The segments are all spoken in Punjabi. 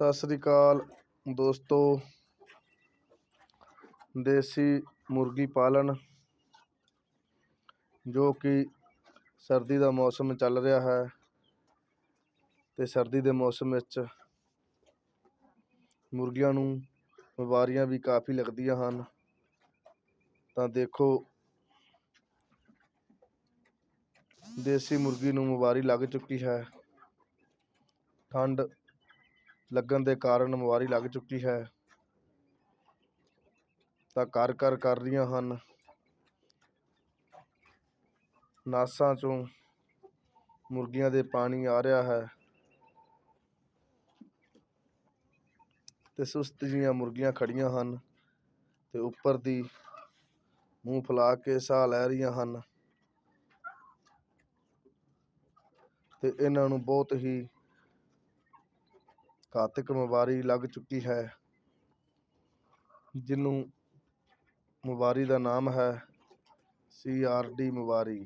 ਸਤਿ ਸ੍ਰੀ ਅਕਾਲ ਦੋਸਤੋ। ਦੇਸੀ ਮੁਰਗੀ ਪਾਲਣ, ਜੋ ਕਿ ਸਰਦੀ ਦਾ ਮੌਸਮ ਚੱਲ ਰਿਹਾ ਹੈ ਤੇ ਸਰਦੀ ਦੇ ਮੌਸਮ ਵਿੱਚ ਮੁਰਗੀਆਂ ਨੂੰ ਬਿਮਾਰੀਆਂ ਵੀ ਕਾਫੀ ਲੱਗਦੀਆਂ ਹਨ। ਤਾਂ ਦੇਖੋ, ਦੇਸੀ ਮੁਰਗੀ ਨੂੰ ਬਿਮਾਰੀ ਲੱਗ ਚੁੱਕੀ ਹੈ। ਠੰਡ ਲੱਗਣ ਦੇ ਕਾਰਨ ਬਿਮਾਰੀ ਲੱਗ ਚੁੱਕੀ ਹੈ। ਤਾਂ ਕਰ ਕਰ ਕਰ ਰਹੀਆਂ ਹਨ। ਨਾਸਾਂ ਚੋਂ ਮੁਰਗੀਆਂ ਦੇ ਪਾਣੀ ਆ ਰਿਹਾ ਹੈ। ਤੇ ਸੁਸਤ ਜਿਹੀਆਂ ਮੁਰਗੀਆਂ ਖੜੀਆਂ ਹਨ ਤੇ ਉੱਪਰ ਦੀ ਮੂੰਹ ਫੁਲਾ ਕੇ ਸਾਹ ਲੈ ਰਹੀਆਂ ਹਨ। ਤੇ ਇਹਨਾਂ ਨੂੰ ਬਹੁਤ ਹੀ ਘਾਤਕ ਬਿਮਾਰੀ ਲੱਗ ਚੁੱਕੀ ਹੈ, ਜਿਹਨੂੰ ਬਿਮਾਰੀ ਦਾ ਨਾਮ ਹੈ ਸੀ ਆਰ ਡੀ ਬਿਮਾਰੀ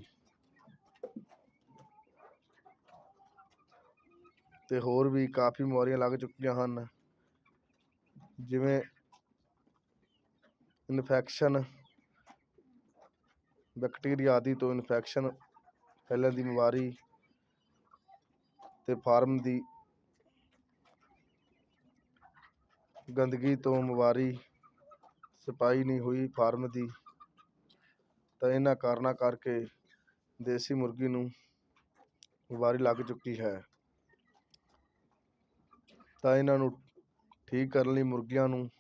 ਤੇ ਹੋਰ ਵੀ ਕਾਫੀ ਬਿਮਾਰੀਆਂ ਲੱਗ ਚੁੱਕੀਆਂ ਹਨ, ਜਿਵੇਂ ਇਨਫੈਕਸ਼ਨ, ਬੈਕਟੀਰੀਆ ਆਦਿ ਤੋਂ ਇਨਫੈਕਸ਼ਨ ਫੈਲਣ ਦੀ ਬਿਮਾਰੀ ਤੇ ਫਾਰਮ ਦੀ ਗੰਦਗੀ ਤੋਂ ਬਿਮਾਰੀ ਸਫ਼ਾਈ ਨਹੀਂ ਹੋਈ ਫਾਰਮ ਦੀ, ਤਾਂ ਇਹਨਾਂ ਕਾਰਨਾਂ ਕਰਕੇ ਦੇਸੀ ਮੁਰਗੀ ਨੂੰ ਬਿਮਾਰੀ ਲੱਗ ਚੁੱਕੀ ਹੈ। ਤਾਂ ਇਹਨਾਂ ਨੂੰ ਠੀਕ ਕਰਨ ਲਈ ਮੁਰਗੀਆਂ ਨੂੰ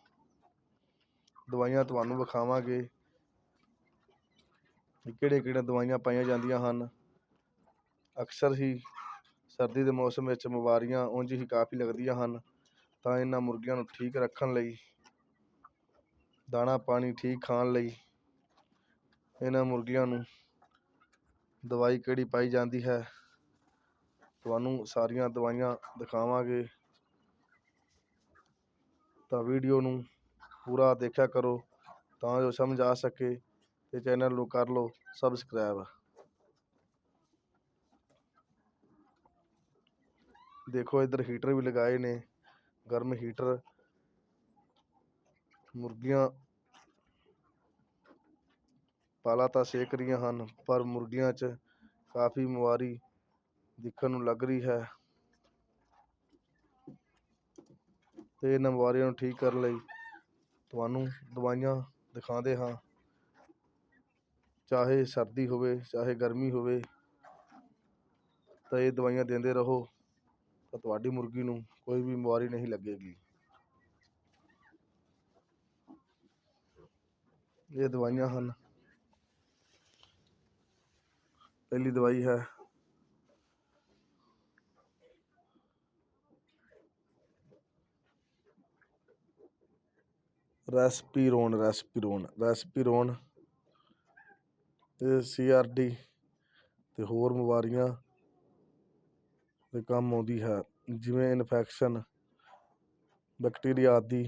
ਦਵਾਈਆਂ ਤੁਹਾਨੂੰ ਵਿਖਾਵਾਂਗੇ। ਕਿਹੜੇ ਕਿਹੜੇ ਦਵਾਈਆਂ ਪਾਈਆਂ ਜਾਂਦੀਆਂ ਹਨ। ਅਕਸਰ ਹੀ ਸਰਦੀ ਦੇ ਮੌਸਮ ਵਿੱਚ ਬਿਮਾਰੀਆਂ ਉਂਝ ਹੀ ਕਾਫੀ ਲੱਗਦੀਆਂ ਹਨ। ਤਾਂ ਇਹਨਾਂ ਮੁਰਗੀਆਂ ਨੂੰ ਠੀਕ ਰੱਖਣ ਲਈ, ਦਾਣਾ ਪਾਣੀ ਠੀਕ ਖਾਣ ਲਈ ਇਹਨਾਂ ਮੁਰਗੀਆਂ ਨੂੰ ਦਵਾਈ ਕਿਹੜੀ ਪਾਈ ਜਾਂਦੀ ਹੈ, ਤੁਹਾਨੂੰ ਸਾਰੀਆਂ ਦਵਾਈਆਂ ਦਿਖਾਵਾਂਗੇ। ਤਾਂ ਵੀਡੀਓ ਨੂੰ ਪੂਰਾ ਦੇਖਿਆ ਕਰੋ, ਤਾਂ ਜੋ ਸਮਝ ਆ ਸਕੇ ਤੇ ਚੈਨਲ ਨੂੰ ਕਰ ਲਓ ਸਬਸਕ੍ਰਾਈਬ। ਦੇਖੋ, ਇੱਧਰ ਹੀਟਰ ਵੀ ਲਗਾਏ ਨੇ। ਗਰਮ ਹੀਟਰ ਮੁਰਗੀਆਂ ਪਾਲਾ ਤਾਂ ਸੇਕ ਰਹੀਆਂ ਹਨ, ਪਰ ਮੁਰਗੀਆਂ 'ਚ ਕਾਫੀ ਬਿਮਾਰੀ ਦੇਖਣ ਨੂੰ ਲੱਗ ਰਹੀ ਹੈ। ਤੇ ਇਹਨਾਂ ਬਿਮਾਰੀਆਂ ਨੂੰ ਠੀਕ ਕਰਨ ਲਈ ਤੁਹਾਨੂੰ ਦਵਾਈਆਂ ਦਿਖਾਉਂਦੇ ਹਾਂ। ਚਾਹੇ ਸਰਦੀ ਹੋਵੇ, ਚਾਹੇ ਗਰਮੀ ਹੋਵੇ, ਤਾਂ ਇਹ ਦਵਾਈਆਂ ਦਿੰਦੇ ਰਹੋ। ਤਾਂ ਤੁਹਾਡੀ ਮੁਰਗੀ ਨੂੰ ਕੋਈ ਵੀ ਬਿਮਾਰੀ ਨਹੀਂ ਲੱਗੇਗੀ। ਇਹ ਦਵਾਈਆਂ ਹਨ। ਪਹਿਲੀ ਦਵਾਈ ਹੈ। ਰੈਸਪੀਰੋਨ ਰੈਸਪੀਰੋਨ ਰੈਸਪੀਰੋਨ ਇਹ ਸੀ ਆਰ ਡੀ ਤੇ ਹੋਰ ਬਿਮਾਰੀਆਂ ਦੇ ਕੰਮ ਆਉਂਦੀ ਹੈ, ਜਿਵੇਂ ਇਨਫੈਕਸ਼ਨ ਬੈਕਟੀਰੀਆ ਆਦਿ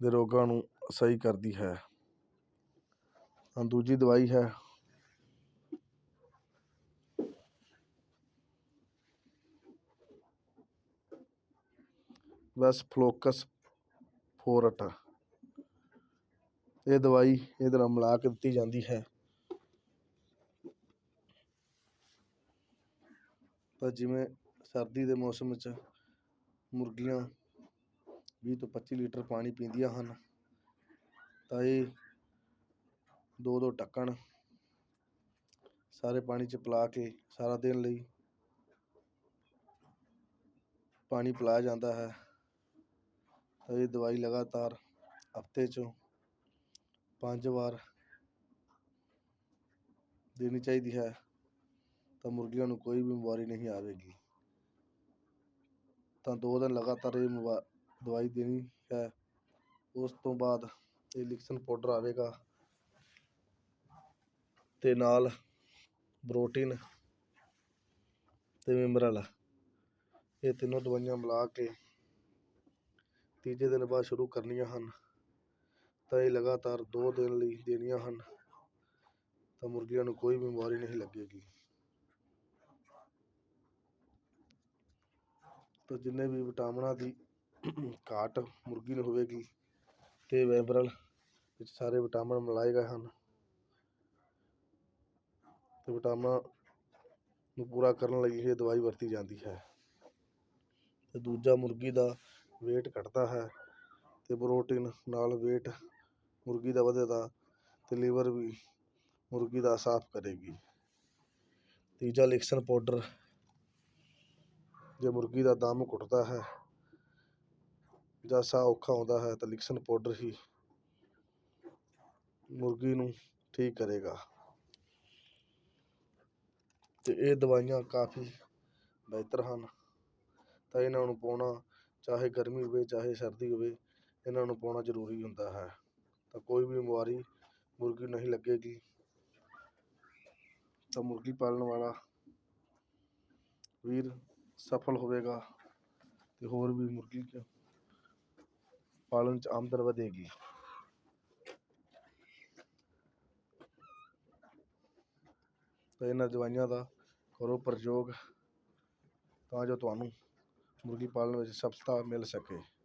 ਦੇ ਰੋਗਾਂ ਨੂੰ ਸਹੀ ਕਰਦੀ ਹੈ। ਤਾਂ ਦੂਜੀ ਦਵਾਈ ਹੈ। ਵੈਸ ਫਲੋਕਸ ਫੋਰਟ। ਇਹ ਦਵਾਈ ਇਹਦੇ ਨਾਲ ਮਿਲਾ ਕੇ ਦਿੱਤੀ ਜਾਂਦੀ ਹੈ। ਤਾਂ ਜਿਵੇਂ ਸਰਦੀ ਦੇ ਮੌਸਮ ਵਿੱਚ ਮੁਰਗੀਆਂ 20 ਤੋਂ 25 ਲੀਟਰ ਪਾਣੀ ਪੀਂਦੀਆਂ ਹਨ, ਤਾਂ ਇਹ ਦੋ ਦੋ ਢੱਕਣ ਸਾਰੇ ਪਾਣੀ 'ਚ ਪਿਲਾ ਕੇ ਸਾਰਾ ਦਿਨ ਲਈ ਪਾਣੀ ਪਿਲਾਇਆ ਜਾਂਦਾ ਹੈ। ਤਾਂ ਇਹ ਦਵਾਈ ਲਗਾਤਾਰ ਹਫ਼ਤੇ 'ਚੋਂ ਪੰਜ ਵਾਰ ਦੇਣੀ ਚਾਹੀਦੀ ਹੈ। ਤਾਂ ਮੁਰਗੀਆਂ ਨੂੰ ਕੋਈ ਵੀ ਬਿਮਾਰੀ ਨਹੀਂ ਆਵੇਗੀ। ਤਾਂ ਦੋ ਦਿਨ ਲਗਾਤਾਰ ਇਹ ਮਵਾ- ਦਵਾਈ ਦੇਣੀ ਹੈ। ਉਸ ਤੋਂ ਬਾਅਦ ਇਹ ਲਿਕਸਨ ਪਾਊਡਰ ਆਵੇਗਾ। ਤੇ ਨਾਲ ਪ੍ਰੋਟੀਨ ਤੇ ਮਿਨਰਲ ਇਹ ਤਿੰਨੋਂ ਦਵਾਈਆਂ ਮਿਲਾ ਕੇ ਤੀਜੇ ਦਿਨ ਬਾਅਦ ਸ਼ੁਰੂ ਕਰਨੀਆਂ ਹਨ। ਤਾਂ ਇਹ ਲਗਾਤਾਰ ਦੋ ਦਿਨ ਲਈ ਦੇਣੀਆਂ ਹਨ। ਤਾਂ ਮੁਰਗੀਆਂ ਨੂੰ ਕੋਈ ਬਿਮਾਰੀ ਨਹੀਂ ਲੱਗੇਗੀ। ਤਾਂ ਜਿੰਨੇ ਵੀ ਵਿਟਾਮਿਨਾਂ ਦੀ ਘਾਟ ਮੁਰਗੀ ਨੂੰ ਹੋਵੇਗੀ ਤੇ ਵੈਬਰਲ ਵਿੱਚ ਸਾਰੇ ਵਿਟਾਮਿਨ ਮਿਲਾਏ ਗਏ ਹਨ। ਤੇ ਵਿਟਾਮਿਨਾਂ ਨੂੰ ਪੂਰਾ ਕਰਨ ਲਈ ਇਹ ਦਵਾਈ ਵਰਤੀ ਜਾਂਦੀ ਹੈ। ਤੇ ਦੂਜਾ ਮੁਰਗੀ ਦਾ weight ਘਟਦਾ ਹੈ ਤੇ ਪ੍ਰੋਟੀਨ ਨਾਲ weight ਮੁਰਗੀ ਦਾ ਵਧੇਗਾ ਤੇ ਲੀਵਰ ਵੀ ਮੁਰਗੀ ਦਾ ਸਾਫ਼ ਕਰੇਗੀ। ਤੀਜਾ ਲਿਕਸਨ ਪਾਊਡਰ ਜੇ ਮੁਰਗੀ ਦਾ ਦਮ ਘੁੱਟਦਾ ਹੈ ਜਾਂ ਸਾਹ ਔਖਾ ਆਉਂਦਾ ਹੈ ਤਾਂ ਲਿਕਸਨ ਪਾਊਡਰ ਹੀ ਮੁਰਗੀ ਨੂੰ ਠੀਕ ਕਰੇਗਾ। ਤੇ ਇਹ ਦਵਾਈਆਂ ਕਾਫੀ ਬਿਹਤਰ ਹਨ। ਤਾਂ ਇਹਨਾਂ ਨੂੰ ਪਾਉਣਾ ਚਾਹੇ ਗਰਮੀ ਹੋਵੇ, ਚਾਹੇ ਸਰਦੀ ਹੋਵੇ, ਇਹਨਾਂ ਨੂੰ ਪਾਉਣਾ ਜ਼ਰੂਰੀ ਹੁੰਦਾ ਹੈ। ਤਾਂ ਕੋਈ ਵੀ ਬਿਮਾਰੀ ਮੁਰਗੀ ਨਹੀਂ ਲੱਗੇਗੀ। ਤਾਂ ਮੁਰਗੀ ਪਾਲਣ ਵਾਲਾ ਵੀਰ ਸਫਲ ਹੋਵੇਗਾ ਤੇ ਹੋਰ ਵੀ ਮੁਰਗੀ ਕ- ਪਾਲਣ ਚ ਆਮਦਨ ਵਧੇਗੀ। ਤਾਂ ਇਹਨਾਂ ਦਵਾਈਆਂ ਦਾ ਕਰੋ ਪ੍ਰਯੋਗ ਤਾਂ ਜੋ ਤੁਹਾਨੂੰ ਮੁਰਗੀ ਪਾਲਣ ਵਿੱਚ ਸਫਲਤਾ ਮਿਲ ਸਕੇ।